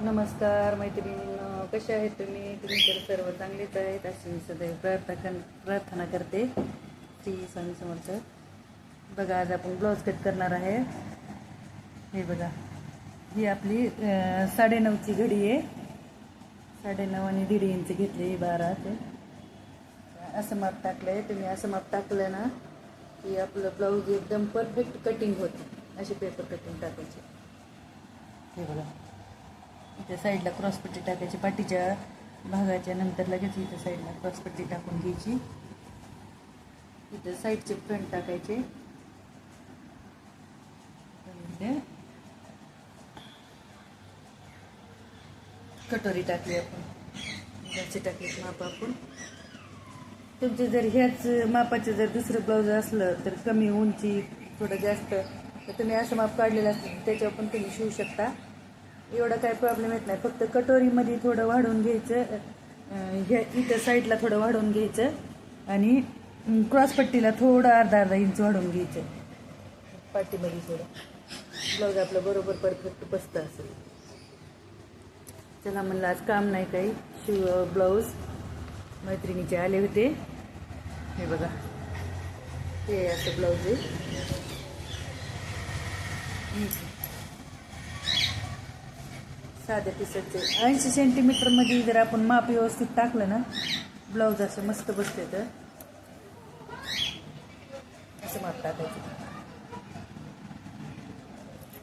नमस्कार मैत्रिणींनो. कसे आहेत तुम्ही? तुम्ही तर सर्व चांगलेच आहेत अशी मी सदैव प्रार्थना प्रार्थना करते. श्री स्वामी समर्थ. बघा आज आपण ब्लाऊज कट करणार आहे. हे बघा. ही आपली साडेनऊची घडी आहे. साडेनऊ आणि दीड इंच घेतली बारा ते. असं माप टाकलं आहे तुम्ही असं माप टाकलं ना की आपलं ब्लाऊज एकदम परफेक्ट कटिंग होतं. अशी पेपर कटिंग टाकायची. हे बघा. इथे साईडला क्रॉसपट्टी टाकायची. पाठीच्या भागाच्या नंतर लगेच इथे साईडला क्रॉसपट्टी टाकून घ्यायची. इथे साईडचे फ्रंट टाकायचे. कटोरी टाकली आपण. जास्त टाकली माप आपण. तुमचे जर ह्याच मापाचं जर दुसरं ब्लाऊज असलं तर कमी उंची थोडं जास्त तर तुम्ही असं माप काढलेलं असतं त्याच्यावर पण तुम्ही शिवू शकता. एवढा काय प्रॉब्लेम येत नाही. फक्त कटोरीमध्ये थोडं वाढवून घ्यायचं ह्या इथं साईडला थोडं वाढवून घ्यायचं आणि क्रॉसपट्टीला थोडं अर्धा अर्धा इंच वाढवून घ्यायचं. पाटीमध्ये थोडं. ब्लाऊज आपलं बरोबर परफेक्ट बसतं असेल. चला म्हणलं आज काम नाही काही. शिव ब्लाऊज मैत्रिणीचे आले होते. हे बघा. हे असं ब्लाऊज आहे. साध्या पिसाचे. ऐंशी सेंटीमीटरमध्ये जर आपण माप व्यवस्थित टाकलं ना ब्लाऊज असं मस्त बसते तर. असं माप टाकायचं.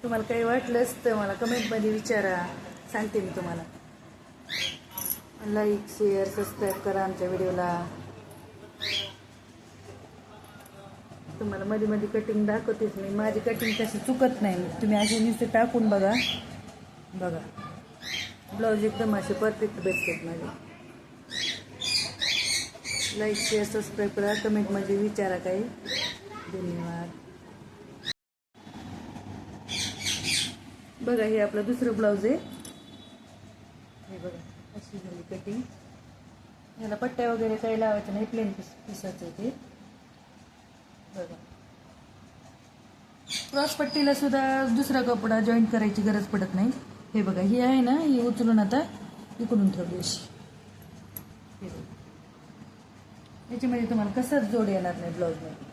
तुम्हाला काही वाटलंच तर मला कमेंटमध्ये विचारा. सांगते मी तुम्हाला. लाईक शेअर सबस्क्राईब करा आमच्या व्हिडिओला तुम्हाला मध्ये मध्ये कटिंग दाखवतेच मी. माझी कटिंग तशी चुकत नाही. तुम्ही अशी नुसते टाकून बघा. बघा. ब्लाऊज एकदम असे परफेक्ट बसतात माझे. लाईक शेअर सबस्क्राईब करा कमेंटमध्ये विचारा काही. धन्यवाद. बघा हे आपलं दुसरं ब्लाऊज आहे. हे बघा अशी झाली कटिंग ह्याला पट्ट्या वगैरे काही लावायचं नाही प्लेन पीस पिसाचं आहे ते. बघा. क्रॉस पट्टीला सुद्धा दुसरा कपडा जॉईंट करायची गरज पडत नाही. हे बघा ही आहे ना ही उचलून आता इकडून ठेवली अशी. याच्यामध्ये तुम्हाला कसंच जोड येणार नाही ब्लाऊजमध्ये?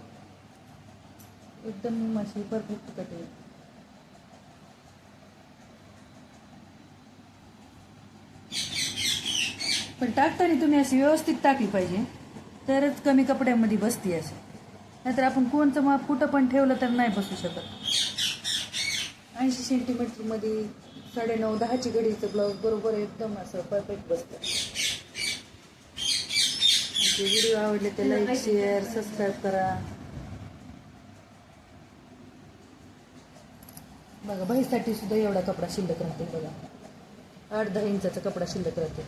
एकदम अशी परफेक्ट कटिंग पण टाकताना तुम्ही अशी व्यवस्थित टाकली पाहिजे. तरच कमी कपड्यामध्ये बसते असं नाहीतर आपण कोणचं माप कुठं पण ठेवलं तर नाही बसू शकत. ऐंशी सेंटीमीटरमध्ये साडेनऊ दहाची घडीचं ब्लाऊज बरोबर एकदम असं परफेक्ट बसतं. आमचे व्हिडिओ आवडले तर लाईक शेअर सबस्क्राईब करा. बघा बाईसाठी सुद्धा एवढा कपडा शिल्लक राहते बघा. आठ दहा इंचाचा कपडा शिल्लक राहते